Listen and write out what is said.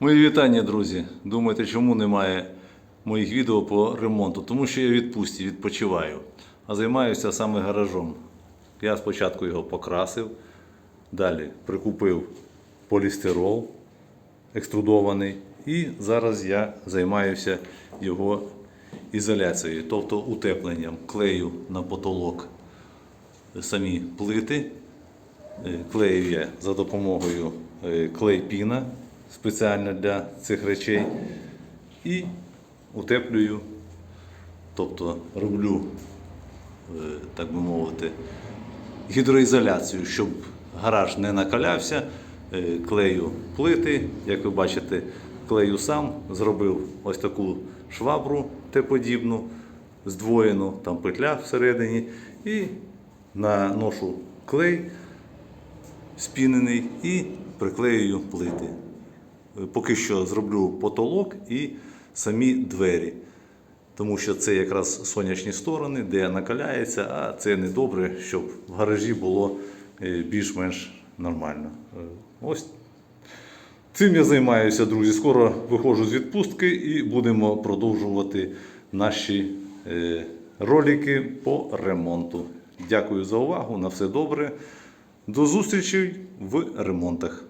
Мої вітання, друзі. Думаєте, чому немає моїх відео по ремонту? Тому що я відпустці, відпочиваю, а займаюся саме гаражом. Я спочатку його покрасив, далі прикупив полістирол екструдований, і зараз я займаюся його ізоляцією, тобто утепленням клею на потолок самі плити. Е, Клею я за допомогою е, клей-піна спеціально для цих речей. І утеплюю, тобто роблю, е, так би мовити, гідроізоляцію, щоб гараж не накалявся, е, клею плити. Як ви бачите, клею сам зробив ось таку швабру Т-подібну, здвоєну, там петля всередині, і наношу клей спінений і приклеюю плити. Поки що зроблю потолок і самі двері. Тому що це якраз сонячні сторони, де накаляється, а це не добре, щоб в гаражі було е, більш-менш нормально. Е, Ось цим я займаюся, друзі. Скоро виходжу з відпустки і будемо продовжувати наші е, ролики по ремонту. Дякую за увагу. На все добре. До зустрічі в ремонтах.